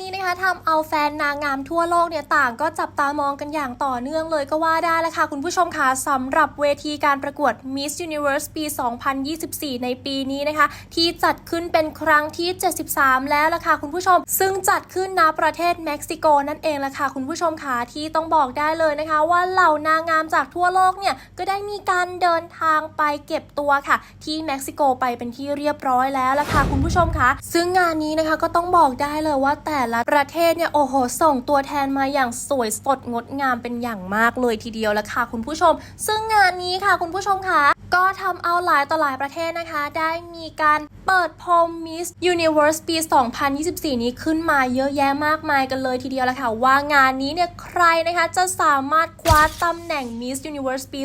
นี้นะคะทำเอาแฟนนางงามทั่วโลกเนี่ยต่างก็จับตามองกันอย่างต่อเนื่องเลยก็ว่าได้ละค่ะคุณผู้ชมค่ะสำหรับเวทีการประกวด Miss Universe ปี 2024 ในปีนี้นะคะ ที่จัดขึ้นเป็นครั้งที่ 73 แล้วละค่ะคุณผู้ชม ซึ่งจัดขึ้นณประเทศเม็กซิโกนั่นเองละค่ะคุณผู้ชมค่ะที่ต้องบอกได้เลยนะคะ ว่าเหล่านางงามจากทั่วโลกเนี่ยก็ได้มีการเดินทางไปเก็บตัวค่ะ ที่เม็กซิโกไปเป็นที่เรียบร้อยแล้วละค่ะคุณผู้ชมค่ะซึ่งงานนี้นะคะก็ต้องบอกได้เลยว่าแต่ละประเทศเนี่ยโอ้โหส่งตัวแทนมาอย่างสวยสดงดงามเป็นอย่างมากเลยทีเดียวละค่ะคุณผู้ชม ซึ่งงานนี้ค่ะคุณผู้ชมค่ะ ก็ทำเอาหลายต่อหลายประเทศนะคะ ได้มีการเปิดพรม Miss Universe ปี 2024 นี้ขึ้นมาเยอะแยะมากมายกันเลยทีเดียวละค่ะ ว่างานนี้เนี่ยใครนะคะจะสามารถคว้าตำแหน่ง Miss Universe ปี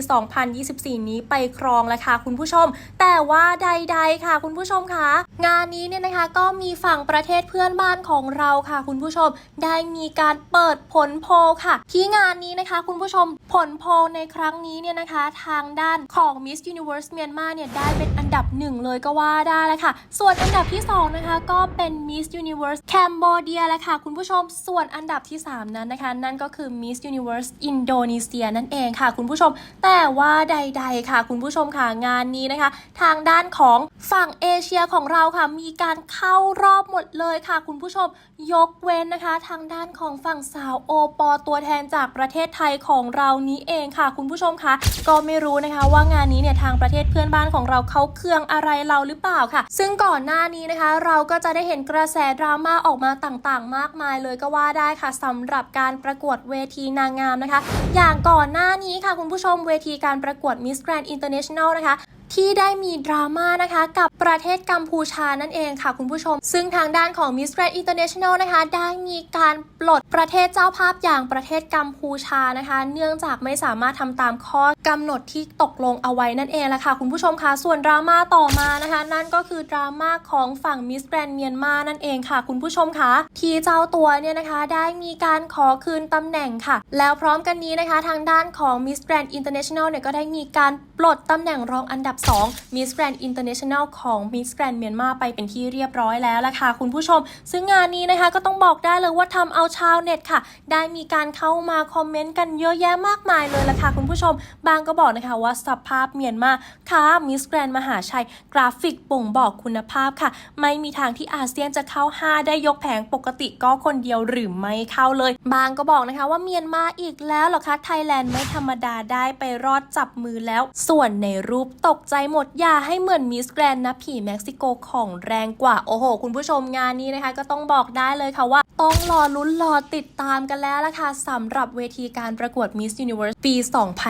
2024 นี้ไปครองละค่ะคุณผู้ชม แต่ว่าใดๆค่ะคุณผู้ชมคะงานนี้เนี่ยนะคะก็มีฝั่งประเทศเพื่อนบ้านของเราค่ะ คุณผู้ชมได้มีการเปิดผลโพลค่ะ ที่งานนี้นะคะ คุณผู้ชมผลโพลในครั้งนี้เนี่ยนะคะ ทางด้านของ Miss Universe เมียนมาเนี่ยได้เป็นอันดับหนึ่งเลยก็ว่าได้แล้วค่ะ ส่วนอันดับที่สองนะคะ ก็เป็น Miss Universe Cambodia แหละค่ะ คุณผู้ชมส่วนอันดับที่ 3 นั้นนะคะ นั่นก็คือ Miss Universe Indonesia นั่นเองค่ะ คุณผู้ชม แต่ว่าใด ๆ ค่ะ คุณผู้ชมค่ะงานนี้นะคะ ทางด้านของฝั่งเอเชียของเราค่ะ มีการเข้ารอบหมดเลยค่ะ คุณผู้ชมยกเว้นนะคะ ทางด้านของฝั่งสาวโอปอตัวแทนจากประเทศไทยของเรานี้เองค่ะ คุณผู้ชมคะก็ไม่รู้นะคะว่างานนี้เนี่ยทางประเทศเพื่อนบ้านของเราเขาเคืองอะไรเราหรือเปล่าค่ะ ซึ่งก่อนหน้านี้นะคะ เราก็จะได้เห็นกระแสดราม่าออกมาต่างๆ มากมายเลยก็ว่าได้ค่ะสำหรับการประกวดเวทีนางงามนะคะ อย่างก่อนหน้านี้ค่ะคุณผู้ชมเวทีการประกวด Miss Grand International นะคะ ที่ได้มีดราม่านะคะกับประเทศกัมพูชานั่นเองค่ะคุณผู้ชม ซึ่งทางด้านของ Miss Grand International นะคะ ได้มีการปลดประเทศเจ้าภาพอย่างประเทศกัมพูชานะคะ เนื่องจากไม่สามารถทำตามข้อกำหนดที่ตกลงเอาไว้นั่นเองแหละค่ะคุณผู้ชมคะส่วนดราม่าต่อมานะคะ นั่นก็คือดราม่าของฝั่ง Miss Grand เมียนมานั่นเองค่ะ คุณผู้ชมคะที่เจ้าตัวเนี่ยนะคะได้มีการขอคืนตำแหน่งค่ะ แล้วพร้อมกันนี้นะคะ ทางด้านของ Miss Grand International เนี่ยก็ได้มีการปลดตำแหน่งรองอันดับ2 Miss Grand International ของ Miss Grand เมียนมาไปเป็นที่เรียบร้อยแล้วล่ะค่ะคุณผู้ชม ซึ่งงานนี้นะคะก็ต้องบอกได้เลยว่าทำเอาชาวเน็ตค่ะ ได้มีการเข้ามาคอมเมนต์กันเยอะแยะมากมายเลยล่ะค่ะคุณผู้ชม บางก็บอกนะคะว่าสภาพเมียนมาค่ะ Miss Grand มหาชัย กราฟิกบ่งบอกคุณภาพค่ะ ไม่มีทางที่อาเซียนจะเข้า 5 ได้ยกแผงปกติก็คนเดียวหรือไม่เข้าเลย บางก็บอกนะคะว่าเมียนมาอีกแล้วหรอคะไทยแลนด์ไม่ธรรมดาได้ไปรอดจับมือแล้ว ส่วนในรูปตกใจหมดอย่าให้เหมือนมิสแกรนนะผีเม็กซิโกของแรงกว่า โอ้โห คุณผู้ชมงานนี้นะคะ ก็ต้องบอกได้เลยค่ะว่า ต้องรอลุ้นรอติดตามกันแล้วล่ะค่ะสำหรับเวทีการประกวด Miss Universe ปี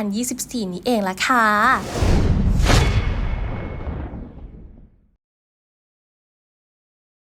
2024 นี้เองละค่ะ